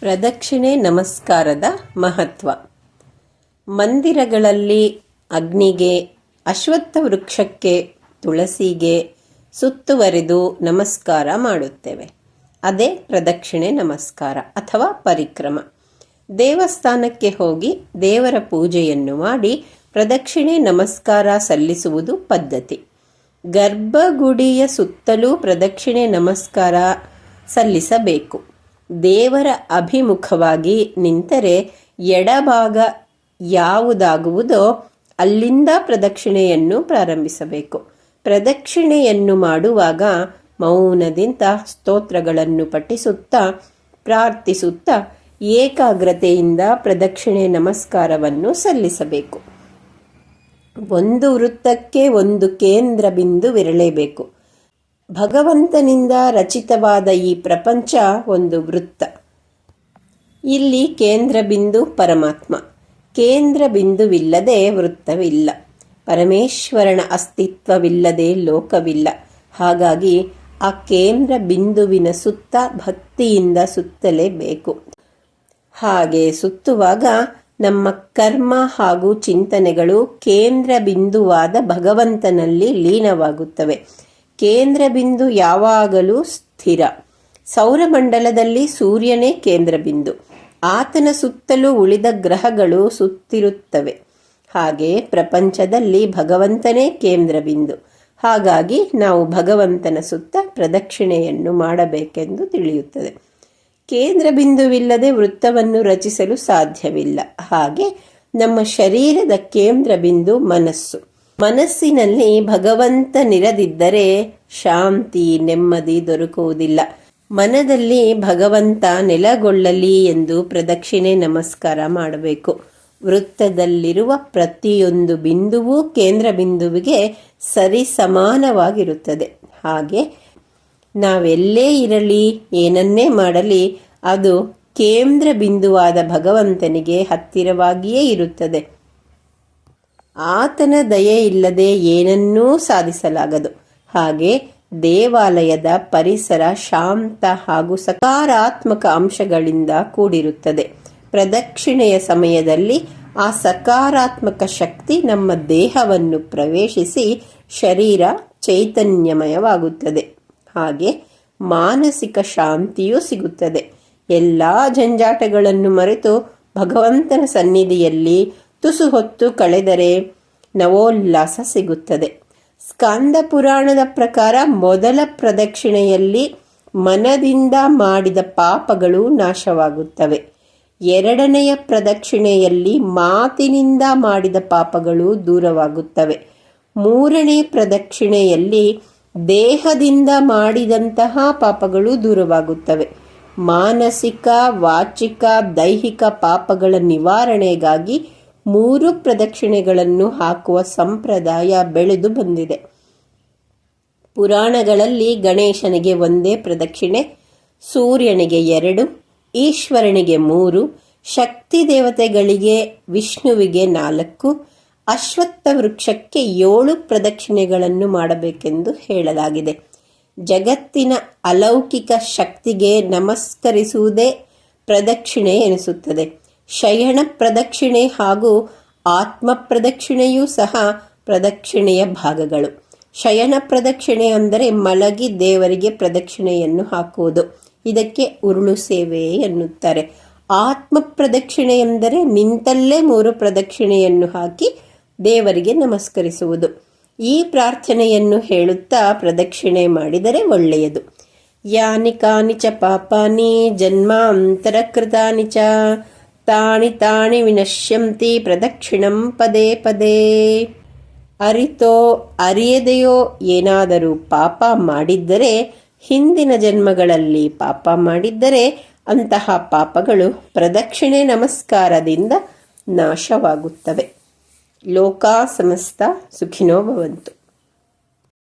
ಪ್ರದಕ್ಷಿಣೆ ನಮಸ್ಕಾರದ ಮಹತ್ವ. ಮಂದಿರಗಳಲ್ಲಿ ಅಗ್ನಿಗೆ, ಅಶ್ವತ್ಥ ವೃಕ್ಷಕ್ಕೆ, ತುಳಸಿಗೆ ಸುತ್ತುವರೆದು ನಮಸ್ಕಾರ ಮಾಡುತ್ತೇವೆ. ಅದೇ ಪ್ರದಕ್ಷಿಣೆ ನಮಸ್ಕಾರ ಅಥವಾ ಪರಿಕ್ರಮ. ದೇವಸ್ಥಾನಕ್ಕೆ ಹೋಗಿ ದೇವರ ಪೂಜೆಯನ್ನು ಮಾಡಿ ಪ್ರದಕ್ಷಿಣೆ ನಮಸ್ಕಾರ ಸಲ್ಲಿಸುವುದು ಪದ್ಧತಿ. ಗರ್ಭಗುಡಿಯ ಸುತ್ತಲೂ ಪ್ರದಕ್ಷಿಣೆ ನಮಸ್ಕಾರ ಸಲ್ಲಿಸಬೇಕು. ದೇವರ ಅಭಿಮುಖವಾಗಿ ನಿಂತರೆ ಎಡಭಾಗ ಯಾವುದಾಗುವುದೋ ಅಲ್ಲಿಂದ ಪ್ರದಕ್ಷಿಣೆಯನ್ನು ಪ್ರಾರಂಭಿಸಬೇಕು. ಪ್ರದಕ್ಷಿಣೆಯನ್ನು ಮಾಡುವಾಗ ಮೌನದಿಂದ ಸ್ತೋತ್ರಗಳನ್ನು ಪಠಿಸುತ್ತಾ, ಪ್ರಾರ್ಥಿಸುತ್ತಾ ಏಕಾಗ್ರತೆಯಿಂದ ಪ್ರದಕ್ಷಿಣೆ ನಮಸ್ಕಾರವನ್ನು ಸಲ್ಲಿಸಬೇಕು. ಒಂದು ವೃತ್ತಕ್ಕೆ ಒಂದು ಕೇಂದ್ರ ಬಿಂದುವಿರಲೇಬೇಕು ಭಗವಂತನಿಂದ ರಚಿತವಾದ ಈ ಪ್ರಪಂಚ ಒಂದು ವೃತ್ತ. ಇಲ್ಲಿ ಕೇಂದ್ರ ಬಿಂದು ಪರಮಾತ್ಮ. ಕೇಂದ್ರ ಬಿಂದುವಿಲ್ಲದೆ ವೃತ್ತವಿಲ್ಲ. ಪರಮೇಶ್ವರನ ಅಸ್ತಿತ್ವವಿಲ್ಲದೆ ಲೋಕವಿಲ್ಲ. ಹಾಗಾಗಿ ಆ ಕೇಂದ್ರ ಬಿಂದುವಿನ ಸುತ್ತ ಭಕ್ತಿಯಿಂದ ಸುತ್ತಲೇಬೇಕು. ಹಾಗೆ ಸುತ್ತುವಾಗ ನಮ್ಮ ಕರ್ಮ ಹಾಗೂ ಚಿಂತನೆಗಳು ಕೇಂದ್ರ ಬಿಂದುವಾದ ಭಗವಂತನಲ್ಲಿ ಲೀನವಾಗುತ್ತವೆ. ಕೇಂದ್ರ ಬಿಂದು ಯಾವಾಗಲೂ ಸ್ಥಿರ. ಸೌರಮಂಡಲದಲ್ಲಿ ಸೂರ್ಯನೇ ಕೇಂದ್ರ ಬಿಂದು. ಆತನ ಸುತ್ತಲೂ ಉಳಿದ ಗ್ರಹಗಳು ಸುತ್ತಿರುತ್ತವೆ. ಹಾಗೆ ಪ್ರಪಂಚದಲ್ಲಿ ಭಗವಂತನೇ ಕೇಂದ್ರ ಬಿಂದು. ಹಾಗಾಗಿ ನಾವು ಭಗವಂತನ ಸುತ್ತ ಪ್ರದಕ್ಷಿಣೆಯನ್ನು ಮಾಡಬೇಕೆಂದು ತಿಳಿಯುತ್ತದೆ. ಕೇಂದ್ರ ಬಿಂದುವಿಲ್ಲದೆ ವೃತ್ತವನ್ನು ರಚಿಸಲು ಸಾಧ್ಯವಿಲ್ಲ. ಹಾಗೆ ನಮ್ಮ ಶರೀರದ ಕೇಂದ್ರ ಬಿಂದು ಮನಸ್ಸು. ಮನಸ್ಸಿನಲ್ಲಿ ಭಗವಂತನಿರದಿದ್ದರೆ ಶಾಂತಿ, ನೆಮ್ಮದಿ ದೊರಕುವುದಿಲ್ಲ. ಮನದಲ್ಲಿ ಭಗವಂತ ನೆಲಗೊಳ್ಳಲಿ ಎಂದು ಪ್ರದಕ್ಷಿಣೆ ನಮಸ್ಕಾರ ಮಾಡಬೇಕು. ವೃತ್ತದಲ್ಲಿರುವ ಪ್ರತಿಯೊಂದು ಬಿಂದುವೂ ಕೇಂದ್ರ ಬಿಂದುವಿಗೆ ಸರಿಸಮಾನವಾಗಿರುತ್ತದೆ. ಹಾಗೆ ನಾವೆಲ್ಲೇ ಇರಲಿ, ಏನನ್ನೇ ಮಾಡಲಿ, ಅದು ಕೇಂದ್ರ ಬಿಂದುವಾದ ಭಗವಂತನಿಗೆ ಹತ್ತಿರವಾಗಿಯೇ ಇರುತ್ತದೆ. ಆತನ ದಯೆ ಇಲ್ಲದೆ ಏನನ್ನೂ ಸಾಧಿಸಲಾಗದು. ಹಾಗೆ ದೇವಾಲಯದ ಪರಿಸರ ಶಾಂತ ಹಾಗೂ ಸಕಾರಾತ್ಮಕ ಅಂಶಗಳಿಂದ ಕೂಡಿರುತ್ತದೆ. ಪ್ರದಕ್ಷಿಣೆಯ ಸಮಯದಲ್ಲಿ ಆ ಸಕಾರಾತ್ಮಕ ಶಕ್ತಿ ನಮ್ಮ ದೇಹವನ್ನು ಪ್ರವೇಶಿಸಿ ಶರೀರ ಚೈತನ್ಯಮಯವಾಗುತ್ತದೆ. ಹಾಗೆ ಮಾನಸಿಕ ಶಾಂತಿಯೂ ಸಿಗುತ್ತದೆ. ಎಲ್ಲ ಜಂಜಾಟಗಳನ್ನು ಮರೆತು ಭಗವಂತನ ಸನ್ನಿಧಿಯಲ್ಲಿ ತುಸು ಹೊತ್ತು ಕಳೆದರೆ ನವೋಲ್ಲಾಸ ಸಿಗುತ್ತದೆ. ಸ್ಕಂದ ಪುರಾಣದ ಪ್ರಕಾರ ಮೊದಲ ಪ್ರದಕ್ಷಿಣೆಯಲ್ಲಿ ಮನದಿಂದ ಮಾಡಿದ ಪಾಪಗಳು ನಾಶವಾಗುತ್ತವೆ. ಎರಡನೆಯ ಪ್ರದಕ್ಷಿಣೆಯಲ್ಲಿ ಮಾತಿನಿಂದ ಮಾಡಿದ ಪಾಪಗಳು ದೂರವಾಗುತ್ತವೆ. ಮೂರನೇ ಪ್ರದಕ್ಷಿಣೆಯಲ್ಲಿ ದೇಹದಿಂದ ಮಾಡಿದಂತಹ ಪಾಪಗಳು ದೂರವಾಗುತ್ತವೆ. ಮಾನಸಿಕ, ವಾಚಿಕ, ದೈಹಿಕ ಪಾಪಗಳ ನಿವಾರಣೆಗಾಗಿ ಮೂರು ಪ್ರದಕ್ಷಿಣೆಗಳನ್ನು ಹಾಕುವ ಸಂಪ್ರದಾಯ ಬೆಳೆದು ಬಂದಿದೆ. ಪುರಾಣಗಳಲ್ಲಿ ಗಣೇಶನಿಗೆ ಒಂದೇ ಪ್ರದಕ್ಷಿಣೆ, ಸೂರ್ಯನಿಗೆ ಎರಡು, ಈಶ್ವರನಿಗೆ ಮೂರು, ಶಕ್ತಿ ದೇವತೆಗಳಿಗೆ ವಿಷ್ಣುವಿಗೆ ನಾಲ್ಕು, ಅಶ್ವತ್ಥ ವೃಕ್ಷಕ್ಕೆ ಏಳು ಪ್ರದಕ್ಷಿಣೆಗಳನ್ನು ಮಾಡಬೇಕೆಂದು ಹೇಳಲಾಗಿದೆ. ಜಗತ್ತಿನ ಅಲೌಕಿಕ ಶಕ್ತಿಗೆ ನಮಸ್ಕರಿಸುವುದೇ ಪ್ರದಕ್ಷಿಣೆ ಎನಿಸುತ್ತದೆ. ಶಯನ ಪ್ರದಕ್ಷಿಣೆ ಹಾಗೂ ಆತ್ಮ ಪ್ರದಕ್ಷಿಣೆಯೂ ಸಹ ಪ್ರದಕ್ಷಿಣೆಯ ಭಾಗಗಳು. ಶಯನ ಪ್ರದಕ್ಷಿಣೆ ಅಂದರೆ ಮಲಗಿ ದೇವರಿಗೆ ಪ್ರದಕ್ಷಿಣೆಯನ್ನು ಹಾಕುವುದು. ಇದಕ್ಕೆ ಉರುಳು ಸೇವೆ ಎನ್ನುತ್ತಾರೆ. ಆತ್ಮ ಪ್ರದಕ್ಷಿಣೆ ಎಂದರೆ ನಿಂತಲ್ಲೇ ಮೂರು ಪ್ರದಕ್ಷಿಣೆಯನ್ನು ಹಾಕಿ ದೇವರಿಗೆ ನಮಸ್ಕರಿಸುವುದು. ಈ ಪ್ರಾರ್ಥನೆಯನ್ನು ಹೇಳುತ್ತಾ ಪ್ರದಕ್ಷಿಣೆ ಮಾಡಿದರೆ ಒಳ್ಳೆಯದು. ಯಾನಿ ಕಾನಿ ಚ ಪಾಪಾನಿ ಜನ್ಮಾಂತರ ಕೃತಾನಿ ಚ ತಾಣಿ ತಾಣಿ ವಿನಶ್ಯಂತಿ ಪ್ರದಕ್ಷಿಣಂ ಪದೇ ಪದೇ ಅರಿತೋ ಅರಿಯದೆಯೋ ಏನಾದರೂ ಪಾಪ ಮಾಡಿದ್ದರೆ, ಹಿಂದಿನ ಜನ್ಮಗಳಲ್ಲಿ ಪಾಪ ಮಾಡಿದ್ದರೆ, ಅಂತಹ ಪಾಪಗಳು ಪ್ರದಕ್ಷಿಣೆ ನಮಸ್ಕಾರದಿಂದ ನಾಶವಾಗುತ್ತವೆ. ಲೋಕ ಸಮಸ್ತ ಸುಖಿನೋ ಭವಂತು.